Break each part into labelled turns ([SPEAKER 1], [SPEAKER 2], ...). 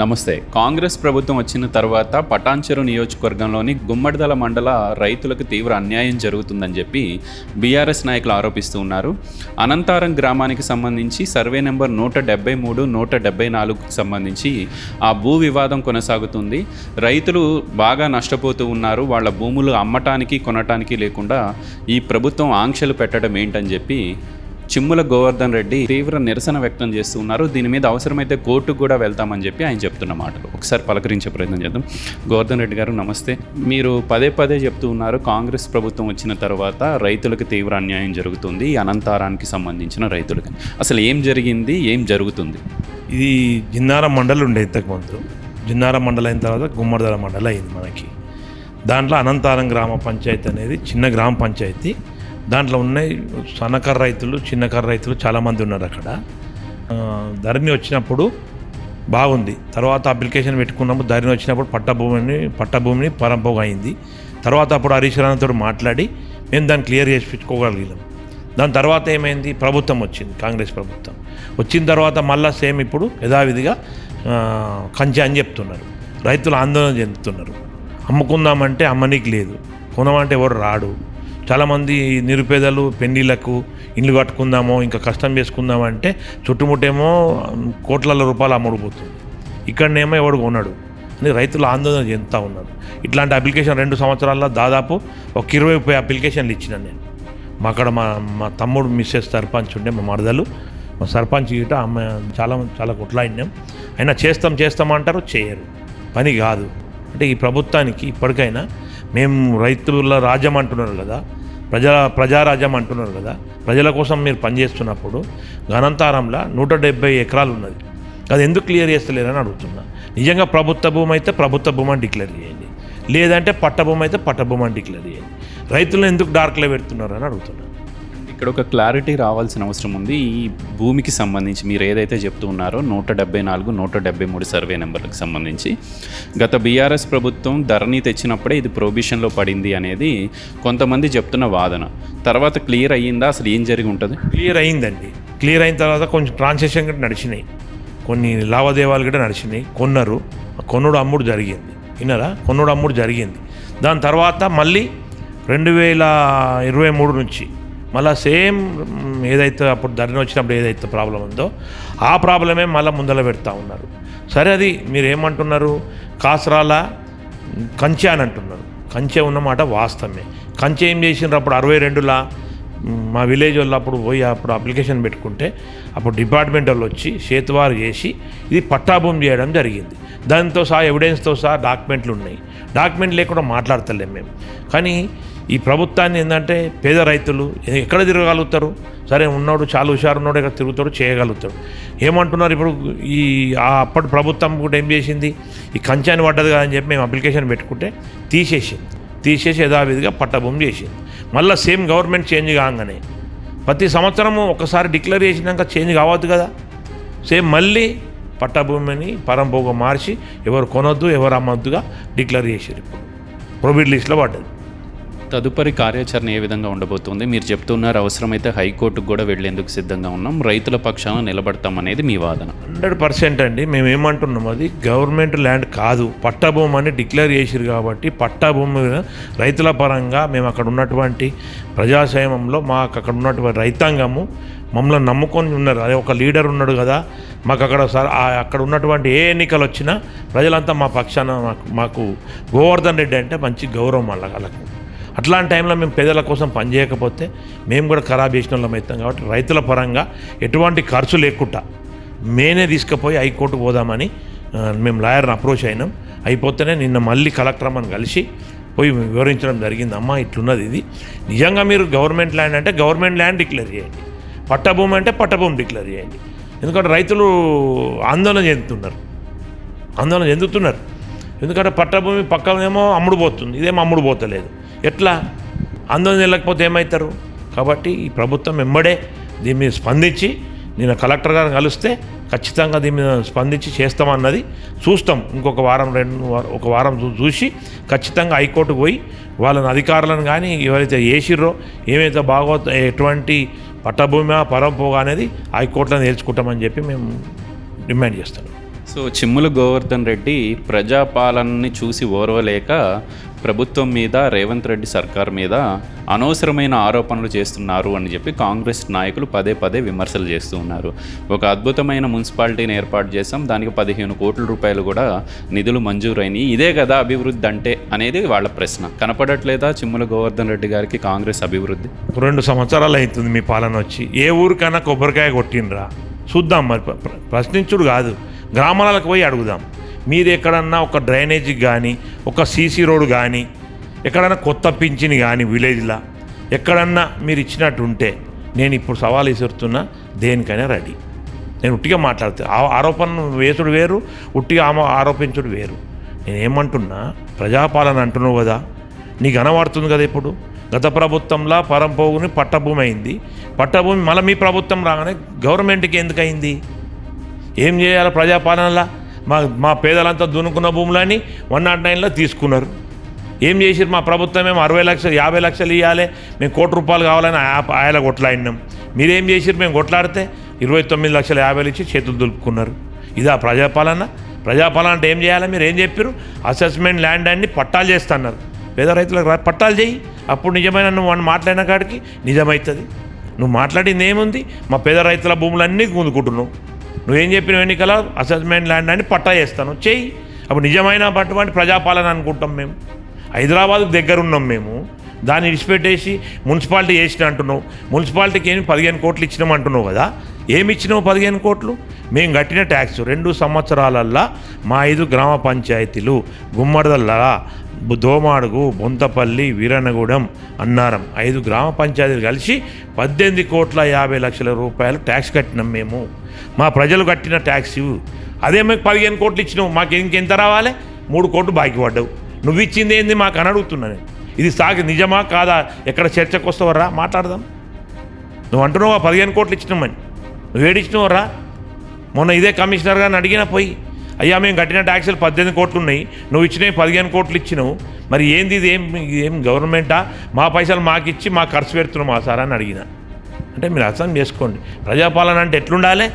[SPEAKER 1] నమస్తే. కాంగ్రెస్ ప్రభుత్వం వచ్చిన తర్వాత పటాన్చెరు నియోజకవర్గంలోని గుమ్మడిదల మండల రైతులకు తీవ్ర అన్యాయం జరుగుతుందని చెప్పి బీఆర్ఎస్ నాయకులు ఆరోపిస్తూ ఉన్నారు. అనంతారం గ్రామానికి సంబంధించి సర్వే నెంబర్ నూట డెబ్బై మూడు నూట డెబ్బై నాలుగుకు సంబంధించి ఆ భూ వివాదం కొనసాగుతుంది. రైతులు బాగా నష్టపోతూ ఉన్నారు. వాళ్ళ భూములు అమ్మటానికి కొనటానికి లేకుండా ఈ ప్రభుత్వం ఆంక్షలు పెట్టడం ఏంటని చెప్పి చిమ్ముల గోవర్ధన్ రెడ్డి తీవ్ర నిరసన వ్యక్తం చేస్తూ ఉన్నారు. దీని మీద అవసరమైతే కోర్టుకు కూడా వెళ్తామని చెప్పి ఆయన చెప్తున్న మాటలు. ఒకసారి పలకరించే ప్రయత్నం చేద్దాం. గోవర్ధన్ రెడ్డి గారు నమస్తే. మీరు పదే పదే చెప్తూ ఉన్నారు కాంగ్రెస్ ప్రభుత్వం వచ్చిన తర్వాత రైతులకు తీవ్ర అన్యాయం జరుగుతుంది అనంతారానికి సంబంధించిన రైతులకి. అసలు ఏం జరిగింది ఏం జరుగుతుంది?
[SPEAKER 2] ఇది జిన్నారం మండలి ఉండే ఇంతకుముందు జిన్నారం మండలి అయిన తర్వాత గుమ్మడిదల మండలి అయింది మనకి. దాంట్లో అనంతారం గ్రామ పంచాయతీ అనేది చిన్న గ్రామ పంచాయతీ. దాంట్లో ఉన్నాయి. సన్నకర్ర రైతులు చిన్నకర్ర రైతులు చాలామంది ఉన్నారు అక్కడ. ధరణి వచ్చినప్పుడు బాగుంది. తర్వాత అప్లికేషన్ పెట్టుకున్నప్పుడు ధరణి వచ్చినప్పుడు పట్టభూమిని పట్టభూమిని పరంపోగా అయింది తర్వాత అప్పుడు హరీశ్వరానతో మాట్లాడి మేము దాన్ని క్లియర్ చేసి పెట్టుకోగలిగాం. దాని తర్వాత ఏమైంది? ప్రభుత్వం వచ్చింది కాంగ్రెస్ ప్రభుత్వం. వచ్చిన తర్వాత మళ్ళా సేమ్ ఇప్పుడు యథావిధిగా కంచె అని చెప్తున్నారు. రైతులు ఆందోళన చెందుతున్నారు. అమ్ముకుందామంటే అమ్మనీకి లేదు. కొనమంటే ఎవరు రాడు? చాలామంది నిరుపేదలు పెళ్ళిళ్ళకు ఇండ్లు కట్టుకుందామో ఇంకా కష్టం చేసుకుందామంటే చుట్టుముట్టేమో కోట్ల రూపాయలు అమ్ముడుపోతుంది. ఇక్కడనేమో ఎవడు కొన్నాడు అని రైతులు ఆందోళన చెందుతూ ఉన్నారు. ఇట్లాంటి అప్లికేషన్ రెండు సంవత్సరాల్లో దాదాపు ఒక ఇరవై ముప్పై అప్లికేషన్లు ఇచ్చిన నేను. మా అక్కడ మా మా తమ్ముడు మిస్సెస్ సర్పంచ్ ఉండే మా మరదలు. మా సర్పంచ్ గిట ఆమె చాలా చాలా కొట్లాడినాం. అయినా చేస్తాం చేస్తామంటారు చేయరు. పని కాదు. అంటే ఈ ప్రభుత్వానికి ఇప్పటికైనా మేము రైతుల రాజ్యం అంటున్నారు కదా ప్రజా ప్రజారాజ్యం అంటున్నారు కదా ప్రజల కోసం మీరు పనిచేస్తున్నప్పుడు గణంతారంలో నూట డెబ్బై ఎకరాలు ఉన్నది. అది ఎందుకు క్లియర్ చేస్తలేరని అడుగుతున్నా. నిజంగా ప్రభుత్వ భూమి అయితే ప్రభుత్వ భూమి అని డిక్లేర్ చేయండి. లేదంటే పట్ట భూమి అయితే పట్ట భూమి అని డిక్లేర్ చేయండి. రైతులను ఎందుకు డార్క్లో పెడుతున్నారు అని అడుగుతున్నా.
[SPEAKER 1] ఇక్కడ ఒక క్లారిటీ రావాల్సిన అవసరం ఉంది. ఈ భూమికి సంబంధించి మీరు ఏదైతే చెప్తూ ఉన్నారో నూట డెబ్బై నాలుగు నూట డెబ్బై మూడు సర్వే నెంబర్లకు సంబంధించి. గత బీఆర్ఎస్ ప్రభుత్వం ధరణి తెచ్చినప్పుడే ఇది ప్రొబిషన్లో పడింది అనేది కొంతమంది చెప్తున్న వాదన. తర్వాత క్లియర్ అయ్యిందా? అసలు ఏం జరిగి ఉంటుంది?
[SPEAKER 2] క్లియర్ అయిందండి క్లియర్ అయిన తర్వాత కొంచెం ట్రాన్సాక్షన్ కూడా నడిచినాయి. కొన్ని లావాదేవాలు కూడా నడిచినాయి. కొన్నారు కొనుడు అమ్ముడు జరిగింది. విన్నారా? కొనుడు అమ్ముడు జరిగింది. దాని తర్వాత మళ్ళీ రెండు వేల ఇరవై మూడు నుంచి మళ్ళీ సేమ్ ఏదైతే అప్పుడు ధరణ వచ్చినప్పుడు ఏదైతే ప్రాబ్లం ఉందో ఆ ప్రాబ్లమే మళ్ళీ ముందర పెడతా ఉన్నారు. సరే అది మీరు ఏమంటున్నారు కాసరాల కంచె అని అంటున్నారు. కంచె ఉన్నమాట వాస్తవమే. కంచె ఏం చేసిండ్రు? అప్పుడు అరవై రెండులా మా విలేజ్ వాళ్ళు అప్పుడు పోయి అప్పుడు అప్లికేషన్ పెట్టుకుంటే అప్పుడు డిపార్ట్మెంట్ వాళ్ళు వచ్చి చేతివారు చేసి ఇది పట్టాభూమి చేయడం జరిగింది. దాంతో సహా ఎవిడెన్స్తో సహా డాక్యుమెంట్లు ఉన్నాయి. డాక్యుమెంట్ లేకుండా మాట్లాడతలేం మేము. కానీ ఈ ప్రభుత్వాన్ని ఏంటంటే పేద రైతులు ఎక్కడ తిరగలుగుతారు సరే ఉన్నాడు చాలా హుషారు ఉన్నాడు ఇక్కడ తిరుగుతాడు చేయగలుగుతాడు. ఏమంటున్నారు ఇప్పుడు ఈ అప్పటి ప్రభుత్వం కూడా ఏం చేసింది? ఈ కంచాన్ని పడ్డది కదా అని చెప్పి మేము అప్లికేషన్ పెట్టుకుంటే తీసేసింది. తీసేసి యథావిధిగా పట్టభూమి చేసింది. మళ్ళీ సేమ్ గవర్నమెంట్ చేంజ్ కాగానే ప్రతి సంవత్సరము ఒకసారి డిక్లేర్ చేసినాక చేంజ్ కావద్దు కదా? సేమ్ మళ్ళీ పట్టభూమిని పరంపోగా మార్చి ఎవరు కొనొద్దు ఎవరు అమ్మొద్దుగా డిక్లేర్ చేసారు ఇప్పుడు. ప్రొబిడ్ లిస్ట్లో పడ్డది.
[SPEAKER 1] తదుపరి కార్యాచరణ ఏ విధంగా ఉండబోతుంది? మీరు చెప్తున్నారు అవసరమైతే హైకోర్టుకు కూడా వెళ్ళేందుకు సిద్ధంగా ఉన్నాం. రైతుల పక్షాన నిలబడతాం అనేది మీ వాదన.
[SPEAKER 2] హండ్రెడ్ పర్సెంట్ అండి. మేము ఏమంటున్నాం అది? గవర్నమెంట్ ల్యాండ్ కాదు. పట్టభూమి అని డిక్లేర్ చేసిరు కాబట్టి పట్టభూమి రైతుల పరంగా మేము అక్కడ ఉన్నటువంటి ప్రజాక్షేమంలో మాకు అక్కడ ఉన్నటువంటి రైతాంగము మమ్మల్ని నమ్ముకొని ఉన్నారు. అదే ఒక లీడర్ ఉన్నాడు కదా మాకు అక్కడ సార్ అక్కడ ఉన్నటువంటి ఏ ఎన్నికలు వచ్చినా ప్రజలంతా మా పక్షాన మాకు మాకు గోవర్ధన్ రెడ్డి అంటే మంచి గౌరవం వాళ్ళ వాళ్ళకు అట్లాంటి టైంలో మేము పేదల కోసం పనిచేయకపోతే మేము కూడా ఖరాబ్ చేసిన వాళ్ళం అవుతాం కాబట్టి రైతుల పరంగా ఎటువంటి ఖర్చు లేకుండా మేనే తీసుకుపోయి హైకోర్టుకు పోదామని మేము లాయర్ని అప్రోచ్ అయినాం. అయిపోతేనే నిన్న మళ్ళీ కలెక్టర్ అమ్మని కలిసి పోయి వివరించడం జరిగింది. అమ్మ ఇట్లున్నది ఇది. నిజంగా మీరు గవర్నమెంట్ ల్యాండ్ అంటే గవర్నమెంట్ ల్యాండ్ డిక్లేర్ చేయండి. పట్టభూమి అంటే పట్టభూమి డిక్లేర్ చేయండి. ఎందుకంటే రైతులు ఆందోళన చెందుతున్నారు. ఆందోళన చెందుతున్నారు. ఎందుకంటే పట్టభూమి పక్కనేమో అమ్ముడు పోతుంది. ఇదేమో అమ్ముడు పోతలేదు. ఎట్లా? ఆందోళన వెళ్ళకపోతే ఏమవుతారు కాబట్టి ఈ ప్రభుత్వం వెంబడే దీని మీద స్పందించి నేను కలెక్టర్ గారిని కలిస్తే ఖచ్చితంగా దీని మీద స్పందించి చేస్తామన్నది చూస్తాం. ఇంకొక వారం రెండు ఒక వారం చూ- చూసి ఖచ్చితంగా హైకోర్టుకు పోయి వాళ్ళని అధికారులను కానీ ఎవరైతే వేసిర్రో ఏమైతే బాగో ఎటువంటి పట్టభూమి పరంపోగా అనేది హైకోర్టులో నేర్చుకుంటామని చెప్పి మేము డిమాండ్ చేస్తాం
[SPEAKER 1] సో సో చిమ్ముల గోవర్ధన్ రెడ్డి ప్రజాపాలనని చూసి ఓర్వలేక ప్రభుత్వం మీద రేవంత్ రెడ్డి సర్కార్ మీద అనవసరమైన ఆరోపణలు చేస్తున్నారు అని చెప్పి కాంగ్రెస్ నాయకులు పదే పదే విమర్శలు చేస్తూ ఉన్నారు. ఒక అద్భుతమైన మున్సిపాలిటీని ఏర్పాటు చేసాం దానికి పదిహేను కోట్ల రూపాయలు కూడా నిధులు మంజూరైనవి ఇదే కదా అభివృద్ధి అంటే అనేది వాళ్ళ ప్రశ్న. కనపడట్లేదా చిమ్ముల గోవర్ధన్ రెడ్డి గారికి కాంగ్రెస్ అభివృద్ధి?
[SPEAKER 2] రెండు సంవత్సరాలు అవుతుంది మీ పాలన వచ్చి. ఏ ఊరికైనా కొబ్బరికాయ కొట్టినరా చూద్దాం మరి. ప్ర- ప్రశ్నించుడు కాదు. గ్రామాలకు పోయి అడుగుదాం. మీరు ఎక్కడన్నా ఒక డ్రైనేజీ కానీ ఒక సీసీ రోడ్ కానీ ఎక్కడన్నా కొత్త పింఛని కానీ విలేజ్లో ఎక్కడన్నా మీరు ఇచ్చినట్టు ఉంటే నేను ఇప్పుడు సవాల్ విసురుతున్నా దేనికైనా రెడీ. నేను ఉట్టిగా మాట్లాడుతా. ఆ- ఆరోపణ వేసుడు వేరు ఉట్టిగా ఆమె ఆరోపించుడు వేరు. నేను ఏమంటున్నా ప్రజాపాలన అంటున్నావు కదా నీకు అనబడుతుంది కదా ఇప్పుడు? గత ప్రభుత్వంలో పరంపోగుని పట్టభూమి అయింది. పట్టభూమి మళ్ళీ మీ ప్రభుత్వం రాగానే గవర్నమెంట్కి ఎందుకు అయింది ఏం చేయాలి ప్రజాపాలనలా? మా మా పేదలంతా దున్నుకున్న భూములని వన్ నాట్ నైన్లో తీసుకున్నారు. ఏం చేసిరు మా ప్రభుత్వం ఏమో అరవై లక్షలు యాభై లక్షలు ఇవ్వాలి మేము కోటి రూపాయలు కావాలని ఆ- ఆయన కొట్లాడినాం. మీరేం చేసిరు మేము కొట్లాడితే ఇరవై తొమ్మిది లక్షల యాభైలు ఇచ్చి చేతులు దులుపుకున్నారు. ఇదా ప్రజాపాలన. ప్రజాపాలన అంటే ఏం చేయాలి? మీరు ఏం చెప్పారు అసెస్మెంట్ ల్యాండ్ అన్ని పట్టాలు చేస్తున్నారు. పేద రైతులకు పట్టాలు చేయి. అప్పుడు నిజమైన నువ్వు వాడిని మాట్లాడిన కాడికి నిజమవుతుంది నువ్వు మాట్లాడింది ఏముంది? మా పేద రైతుల భూములన్నీ గుందుకుంటున్నావు నువ్వేం చెప్పిన ఎన్నికల? అసెస్మెంట్ ల్యాండ్ అని పట్టా చేస్తాను. చెయ్యి. అప్పుడు నిజమైన అటువంటి ప్రజాపాలన అనుకుంటాం మేము. హైదరాబాద్కు దగ్గర ఉన్నాం మేము. దాన్ని విడిచిపెట్టేసి మున్సిపాలిటీ చేసిన అంటున్నావు. మున్సిపాలిటీకి ఏమి పదిహేను కోట్లు ఇచ్చినాం అంటున్నావు కదా. ఏమి ఇచ్చినావు పదిహేను కోట్లు? మేము కట్టిన ట్యాక్స్ రెండు సంవత్సరాలల్లా మా ఐదు గ్రామ పంచాయతీలు గుమ్మడిదల్లా దోమాడుగు బొంతపల్లి వీరన్నగూడెం అన్నారం. ఐదు గ్రామ పంచాయతీలు కలిసి పద్దెనిమిది కోట్ల యాభై లక్షల రూపాయలు ట్యాక్స్ కట్టినాం మేము. మా ప్రజలు కట్టిన ట్యాక్స్ ఇవ్వు. అదే మీకు పదిహేను కోట్లు ఇచ్చినావు మాకు ఇంకెంత రావాలి? మూడు కోట్లు బాకీ పడ్డావు. నువ్వు ఇచ్చింది ఏంది మాకు అని అడుగుతున్నా నేను. ఇది సాగి నిజమా కాదా? ఎక్కడ చర్చకు వస్తావరా? మాట్లాడదాం. నువ్వు అంటున్నావు పదిహేను కోట్లు ఇచ్చినామని నువ్వు ఏడిచ్చినావురా మొన్న ఇదే కమిషనర్ గారిని అడిగినా పోయి అయ్యా మేము కట్టిన ట్యాక్సులు పద్దెనిమిది కోట్లు ఉన్నాయి. నువ్వు ఇచ్చినవి పదిహేను కోట్లు ఇచ్చినావు. మరి ఏంది ఇది? ఏం ఏం గవర్నమెంటా? మా పైసలు మాకు ఇచ్చి మా ఖర్చు పెడుతున్నాం సార్ అని అడిగిన. అంటే మీరు అర్థం చేసుకోండి. ప్రజాపాలన అంటే ఎట్లుండాలి?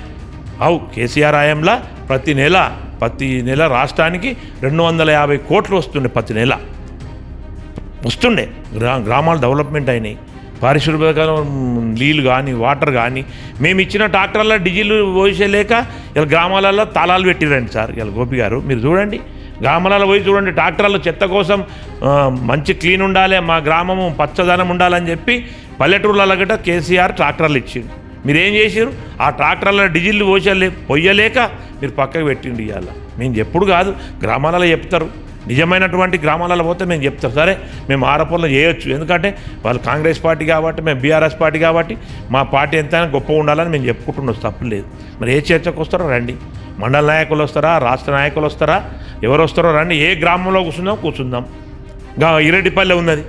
[SPEAKER 2] అవు కేసీఆర్ ఆయంలా ప్రతి నెల ప్రతి నెల రాష్ట్రానికి రెండు వందల యాభై కోట్లు వస్తుండే ప్రతి నెల. వస్తుండే. గ్రా గ్రామాలు డెవలప్మెంట్ అయినాయి. పారిశుద్ధ్య నీళ్ళు కానీ వాటర్ కానీ మేము ఇచ్చిన ట్రాక్టర్ల డీజిల్ పోసేలేక ఇలా గ్రామాలలో తాళాలు పెట్టిరండి సార్. ఇలా గోపి గారు మీరు చూడండి. గ్రామాలలో పోయి చూడండి ట్రాక్టర్లు చెత్త కోసం మంచి క్లీన్ ఉండాలి మా గ్రామము పచ్చదనం ఉండాలని చెప్పి పల్లెటూర్లలో గట్రా కేసీఆర్ ట్రాక్టర్లు ఇచ్చిండు. మీరు ఏం ఆ ట్రాక్టర్ల డీజిల్ పోసలే పొయ్యలేక మీరు పక్కకు పెట్టిండి ఇవాళ మేము ఎప్పుడు కాదు గ్రామాలలో చెప్తారు. నిజమైనటువంటి గ్రామాలలో పోతే మేము చెప్తాం. సరే మేము ఆరోపణలు చేయొచ్చు. ఎందుకంటే వాళ్ళు కాంగ్రెస్ పార్టీ కాబట్టి మేము బీఆర్ఎస్ పార్టీ కాబట్టి మా పార్టీ ఎంతైనా గొప్ప ఉండాలని మేము చెప్పుకుంటున్నాం. తప్పు లేదు. మరి ఏ చర్చకు వస్తారో రండి. మండల నాయకులు వస్తారా? రాష్ట్ర నాయకులు వస్తారా? ఎవరు వస్తారో రండి. ఏ గ్రామంలో కూర్చుందాం కూర్చుందాం. గా ఇరెడ్డిపల్లె ఉన్నది.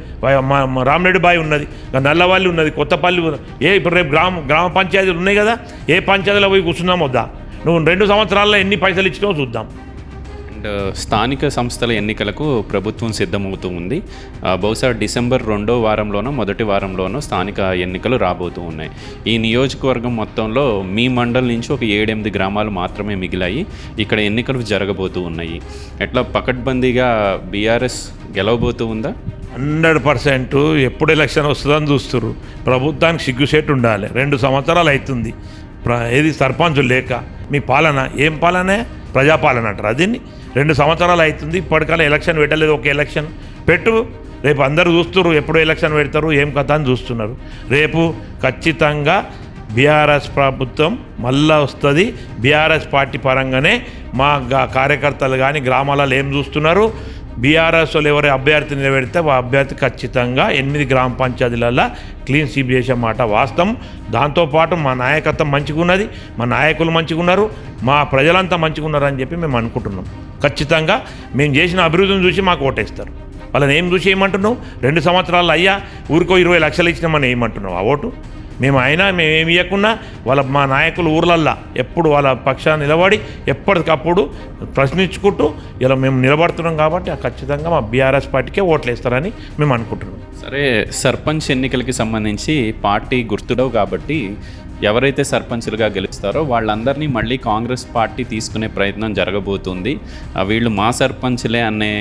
[SPEAKER 2] రామరెడ్డి బాయి ఉన్నది. నల్లవల్లి ఉన్నది కొత్తపల్లి ఉన్నది. ఏ ఇప్పుడు రేపు గ్రామ గ్రామ పంచాయతీలు ఉన్నాయి కదా ఏ పంచాయతీలో పోయి కూర్చుందాం వద్దా నువ్వు రెండు సంవత్సరాల్లో ఎన్ని పైసలు ఇచ్చినావో చూద్దాం.
[SPEAKER 1] అండ్ స్థానిక సంస్థల ఎన్నికలకు ప్రభుత్వం సిద్ధమవుతూ ఉంది. బహుశా డిసెంబర్ రెండో వారంలోనో మొదటి వారంలోనో స్థానిక ఎన్నికలు రాబోతూ ఉన్నాయి. ఈ నియోజకవర్గం మొత్తంలో మీ మండలం నుంచి ఒక ఏడెనిమిది గ్రామాలు మాత్రమే మిగిలాయి ఇక్కడ ఎన్నికలు జరగబోతూ ఉన్నాయి. ఎట్లా పకడ్బందీగా బీఆర్ఎస్ గెలవబోతూ ఉందా?
[SPEAKER 2] హండ్రెడ్ పర్సెంట్ ఎప్పుడు ఎలక్షన్ వస్తుందని చూస్తున్నారు ప్రభుత్వానికి సిగ్గుసేటు ఉండాలి. రెండు సంవత్సరాలు అవుతుంది ప్ర ఏది సర్పంచ్ లేక. మీ పాలన ఏం పాలనే? ప్రజాపాలన అంటారు. అది రెండు సంవత్సరాలు అవుతుంది. ఇప్పటికల్లా ఎలక్షన్ పెట్టలేదు ఒక ఎలక్షన్. పెట్టు రేపు అందరూ చూస్తున్నారు ఎప్పుడు ఎలక్షన్ పెడతారు ఏం కథ అని చూస్తున్నారు. రేపు ఖచ్చితంగా బీఆర్ఎస్ ప్రభుత్వం మళ్ళా వస్తుంది. బీఆర్ఎస్ పార్టీ పరంగానే మా కార్యకర్తలు కానీ గ్రామాలలో ఏం చూస్తున్నారు? బీఆర్ఎస్ వాళ్ళు అభ్యర్థి నిలబెడితే ఆ అభ్యర్థి ఖచ్చితంగా ఎనిమిది గ్రామ పంచాయతీలలో క్లీన్ స్వీప్ చేసే మాట వాస్తవం. దాంతోపాటు మా నాయకత్వం మంచిగా ఉన్నది మా నాయకులు మంచిగా ఉన్నారు మా ప్రజలంతా మంచిగా అని చెప్పి మేము అనుకుంటున్నాం. ఖచ్చితంగా మేము చేసిన అభివృద్ధిని చూసి మాకు ఓటేస్తారు. వాళ్ళని ఏం చూసి ఏమంటున్నావు? రెండు సంవత్సరాలు అయ్యా ఊరికో ఇరవై లక్షలు ఇచ్చినామని ఏమంటున్నావు? ఆ ఓటు? మేము అయినా మేమేమి ఇవ్వకుండా వాళ్ళ మా నాయకులు ఊర్లల్లా ఎప్పుడు వాళ్ళ పక్షాన్ని నిలబడి ఎప్పటికప్పుడు ప్రశ్నించుకుంటూ ఇలా మేము నిలబడుతున్నాం కాబట్టి ఖచ్చితంగా మా బీఆర్ఎస్ పార్టీకే ఓట్లు వేస్తారని మేము అనుకుంటున్నాం.
[SPEAKER 1] సరే సర్పంచ్ ఎన్నికలకి సంబంధించి పార్టీ గుర్తుడవు కాబట్టి ఎవరైతే సర్పంచ్లుగా గెలుస్తారో వాళ్ళందరినీ మళ్ళీ కాంగ్రెస్ పార్టీ తీసుకునే ప్రయత్నం జరగబోతుంది. వీళ్ళు మా సర్పంచ్లే అనే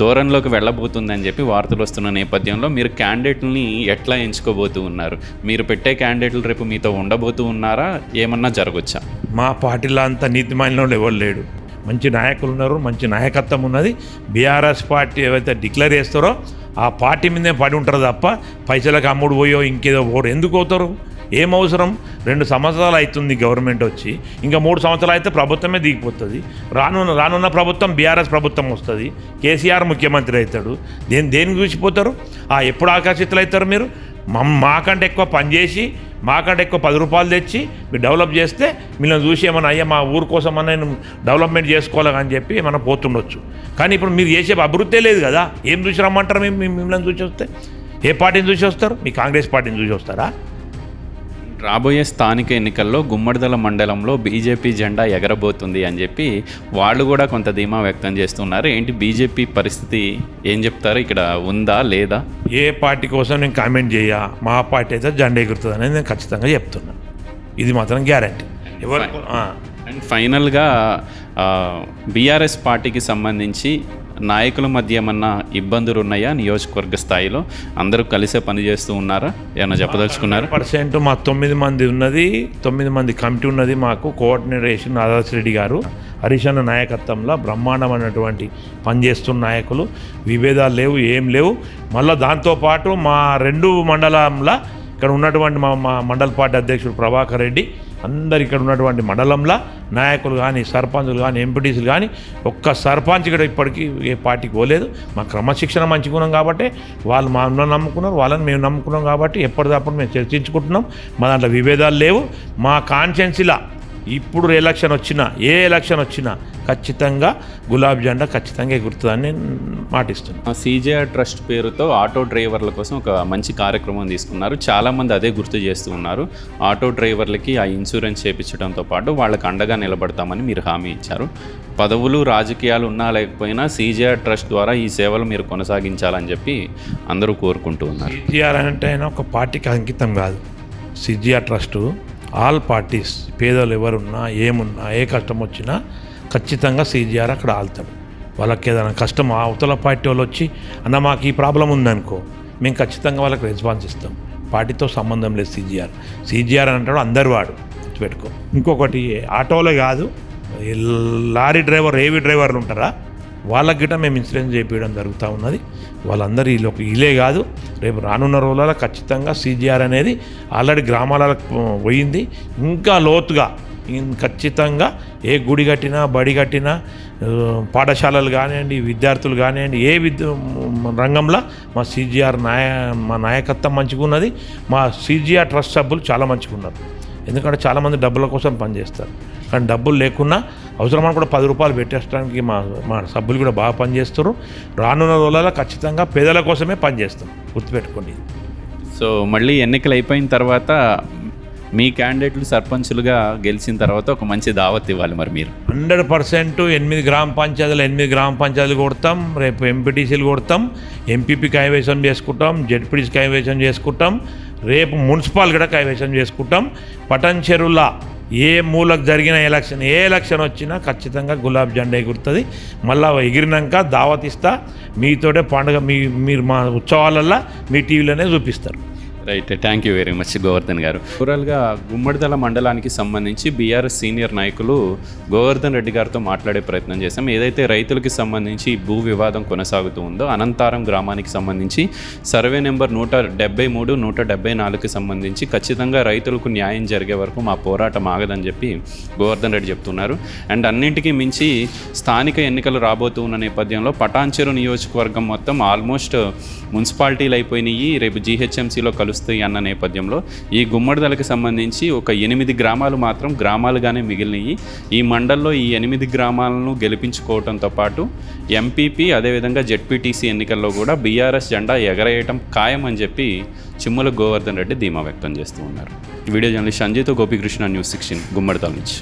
[SPEAKER 1] దూరంలోకి వెళ్ళబోతుందని చెప్పి వార్తలు వస్తున్న నేపథ్యంలో మీరు క్యాండిడేట్ని ఎట్లా ఎంచుకోబోతూ ఉన్నారు? మీరు పెట్టే క్యాండిడేట్లు రేపు మీతో ఉండబోతూ ఉన్నారా? ఏమన్నా జరగచ్చా?
[SPEAKER 2] మా పార్టీలో అంత నీతిమాన్యంలో ఎవరు లేడు. మంచి నాయకులు ఉన్నారు మంచి నాయకత్వం ఉన్నది. బీఆర్ఎస్ పార్టీ ఏవైతే డిక్లేర్ చేస్తారో ఆ పార్టీ మీదే పడి ఉంటారు తప్ప పైసలకు అమ్ముడు పోయో ఇంకేదో ఓడు ఎందుకు అవుతారు ఏం అవసరం? రెండు సంవత్సరాలు అవుతుంది గవర్నమెంట్ వచ్చి. ఇంకా మూడు సంవత్సరాలు అయితే ప్రభుత్వమే దిగిపోతుంది. రానున్న రానున్న ప్రభుత్వం బీఆర్ఎస్ ప్రభుత్వం వస్తుంది. కేసీఆర్ ముఖ్యమంత్రి అవుతాడు. దేని దేనికి చూసిపోతారు ఆ ఎప్పుడు ఆకర్షితులు అవుతారు మీరు? మాకంటే ఎక్కువ పనిచేసి మాకంటే ఎక్కువ పది రూపాయలు తెచ్చి మీరు డెవలప్ చేస్తే మిమ్మల్ని చూసి ఏమన్నా అయ్యా మా ఊరు కోసం అన్న నేను డెవలప్మెంట్ చేసుకోవాలి అని చెప్పి మనం పోతుండొచ్చు. కానీ ఇప్పుడు మీరు చేసే అభివృద్ధి లేదు కదా. ఏం చూసి రమ్మంటారు మేము మిమ్మల్ని చూసి వస్తే? ఏ పార్టీని చూసి వస్తారు? మీ కాంగ్రెస్ పార్టీని చూసి వస్తారా?
[SPEAKER 1] రాబోయే స్థానిక ఎన్నికల్లో గుమ్మడిదల మండలంలో బీజేపీ జెండా ఎగరబోతుంది అని చెప్పి వాళ్ళు కూడా కొంత ధీమా వ్యక్తం చేస్తున్నారు. ఏంటి బీజేపీ పరిస్థితి ఏం చెప్తారు? ఇక్కడ ఉందా లేదా?
[SPEAKER 2] ఏ పార్టీ కోసం నేను కామెంట్ చేయ? మా పార్టీ అయితే జెండా ఎగురుతుంది అనేది నేను ఖచ్చితంగా చెప్తున్నాను ఇది మాత్రం గ్యారంటీ. ఎవరు.
[SPEAKER 1] అండ్ ఫైనల్గా బీఆర్ఎస్ పార్టీకి సంబంధించి నాయకుల మధ్య ఏమన్నా ఇబ్బందులు ఉన్నాయా నియోజకవర్గ స్థాయిలో? అందరూ కలిసే పనిచేస్తూ ఉన్నారా? ఏమైనా చెప్పదలుచుకున్నారు?
[SPEAKER 2] పర్సెంట్ మా తొమ్మిది మంది ఉన్నది తొమ్మిది మంది కమిటీ ఉన్నది మాకు కోఆర్డినేషన్ ఆదర్శ్ రెడ్డి గారు. హరీష్ అన్న నాయకత్వంలో బ్రహ్మాండమైనటువంటి పనిచేస్తున్న నాయకులు. విభేదాలు లేవు ఏం లేవు. మళ్ళీ దాంతోపాటు మా రెండు మండలంలో ఇక్కడ ఉన్నటువంటి మా మా మండల పార్టీ అధ్యక్షుడు ప్రభాకర్ రెడ్డి అందరు ఇక్కడ ఉన్నటువంటి మండలంలో నాయకులు కానీ సర్పంచులు కానీ ఎంపీటీసీలు కానీ ఒక్క సర్పంచ్ కూడా ఇప్పటికీ ఏ పార్టీకి పోలేదు. మా క్రమశిక్షణ మంచుకున్నాం కాబట్టి వాళ్ళు మా నమ్ముకున్నారు వాళ్ళని మేము నమ్ముకున్నాం కాబట్టి ఎప్పటిదప్పుడు మేము చర్చించుకుంటున్నాం. మా దాంట్లో విభేదాలు లేవు. మా కాన్షియన్సీలా ఇప్పుడు ఎలక్షన్ వచ్చినా ఏ ఎలక్షన్ వచ్చినా ఖచ్చితంగా గులాబ్ జెండా ఖచ్చితంగా ఎగురుతుందని నేను మాటిస్తున్నాను
[SPEAKER 1] సీజేఆర్ ట్రస్ట్ పేరుతో ఆటో డ్రైవర్ల కోసం ఒక మంచి కార్యక్రమం తీసుకున్నారు. చాలామంది అదే గుర్తు చేస్తూ ఉన్నారు. ఆటో డ్రైవర్లకి ఆ ఇన్సూరెన్స్ చేయించడంతో పాటు వాళ్ళకి అండగా నిలబడతామని మీరు హామీ ఇచ్చారు. పదవులు రాజకీయాలు ఉన్నా లేకపోయినా సీజేఆర్ ట్రస్ట్ ద్వారా ఈ సేవలు మీరు కొనసాగించాలని చెప్పి అందరూ కోరుకుంటూ ఉన్నారు.
[SPEAKER 2] సిజిఆర్ అంటే ఒక పార్టీకి అంకితం కాదు. సిజిఆర్ ట్రస్ట్ ఆల్ పార్టీస్ పేదలు ఎవరున్నా ఏమున్నా ఏ కష్టం వచ్చినా ఖచ్చితంగా సీజీఆర్ అక్కడ ఆల్తాడు వాళ్ళకి ఏదైనా కష్టం అవతల పార్టీ వాళ్ళు వచ్చి అన్న మాకు ఈ ప్రాబ్లం ఉందనుకో మేము ఖచ్చితంగా వాళ్ళకి రెస్పాన్స్ ఇస్తాం. పార్టీతో సంబంధం లేదు సీజీఆర్. సీజీఆర్ అని అంటాడు అందరు వాడు పెట్టుకో ఇంకొకటి ఆటోలే కాదు లారీ డ్రైవర్ ఏవి డ్రైవర్లు ఉంటారా? వాళ్ళకి గిట్ట మేము ఇన్సూరెన్స్ చేయించడం జరుగుతూ ఉన్నది. వాళ్ళందరూ వీళ్ళు ఇలే కాదు రేపు రానున్న రోజులలో ఖచ్చితంగా సీజీఆర్ అనేది ఆల్రెడీ గ్రామాలకు పోయింది. ఇంకా లోతుగా ఖచ్చితంగా ఏ గుడి కట్టినా బడి కట్టినా పాఠశాలలు కానివ్వండి విద్యార్థులు కానివ్వండి ఏ విద్య రంగంలో మా సీజీఆర్ నాయ మా నాయకత్వం మంచిగా ఉన్నది మా సీజీఆర్ ట్రస్ట్ సభ్యులు చాలా మంచిగా ఉన్నారు ఎందుకంటే చాలామంది డబ్బుల కోసం పనిచేస్తారు. కానీ డబ్బులు లేకున్నా అవసరమని కూడా పది రూపాయలు పెట్టేయడానికి మా మా సభ్యులు కూడా బాగా పనిచేస్తారు. రానున్న రోజులలో ఖచ్చితంగా పేదల కోసమే పనిచేస్తాం. గుర్తుపెట్టుకోండి
[SPEAKER 1] సో మళ్ళీ ఎన్నికలు అయిపోయిన తర్వాత మీ క్యాండిడేట్లు సర్పంచులుగా గెలిచిన తర్వాత ఒక మంచి దావత్ ఇవ్వాలి మరి మీరు.
[SPEAKER 2] హండ్రెడ్ పర్సెంట్ ఎనిమిది గ్రామ పంచాయతీలు ఎనిమిది గ్రామ పంచాయతీలు కొడతాం. రేపు ఎంపీటీసీలు కొడతాం. ఎంపీపీ కైవేశం చేసుకుంటాం. జెడ్పీటీసీ కైవేశం చేసుకుంటాం. రేపు మున్సిపాల్ కూడా కైవేశం చేసుకుంటాం. పటన్ చెరువుల ఏ మూలకు జరిగిన ఎలక్షన్ ఏ ఎలక్షన్ వచ్చినా ఖచ్చితంగా గులాబ్ జెండా ఎగురుతుంది. మళ్ళా ఎగిరినాక దావతిస్తా. మీతోటే పండుగ మీ మీరు మా ఉత్సవాలల్లో మీ టీవీలోనే చూపిస్తారు.
[SPEAKER 1] Right. Thank you very much Govardhan garu. ఓవరాల్గా గుమ్మడిదల మండలానికి సంబంధించి బీఆర్ఎస్ సీనియర్ నాయకులు గోవర్ధన్ రెడ్డి గారితో మాట్లాడే ప్రయత్నం చేశాం. ఏదైతే రైతులకి సంబంధించి భూ వివాదం కొనసాగుతూ ఉందో అనంతారం గ్రామానికి సంబంధించి సర్వే నెంబర్ నూట డెబ్బై మూడు నూట డెబ్బై నాలుగుకి సంబంధించి ఖచ్చితంగా రైతులకు న్యాయం జరిగే వరకు మా పోరాటం ఆగదని చెప్పి గోవర్ధన్ రెడ్డి చెప్తున్నారు. అండ్ అన్నింటికీ మించి స్థానిక ఎన్నికలు రాబోతూ ఉన్న నేపథ్యంలో పటాన్చెరు నియోజకవర్గం మొత్తం ఆల్మోస్ట్ మున్సిపాలిటీలు అయిపోయినాయి. రేపు జీహెచ్ఎంసీలో కలుస్తాయి అన్న నేపథ్యంలో. ఈ గుమ్మడిదలకి సంబంధించి ఒక ఎనిమిది గ్రామాలు మాత్రం గ్రామాలుగానే మిగిలినాయి. ఈ మండల్లో ఈ ఎనిమిది గ్రామాలను గెలిపించుకోవడంతో పాటు ఎంపీపీ అదేవిధంగా జెడ్పీటీసీ ఎన్నికల్లో కూడా బీఆర్ఎస్ జెండా ఎగరేయటం ఖాయం అని చెప్పి చిమ్ముల గోవర్ధన్ రెడ్డి ధీమా వ్యక్తం చేస్తూ ఉన్నారు. వీడియో జర్నలిస్ట్ సంజయ్తో గోపికృష్ణ న్యూస్ సిక్స్టీన్ గుమ్మడిదల నుంచి.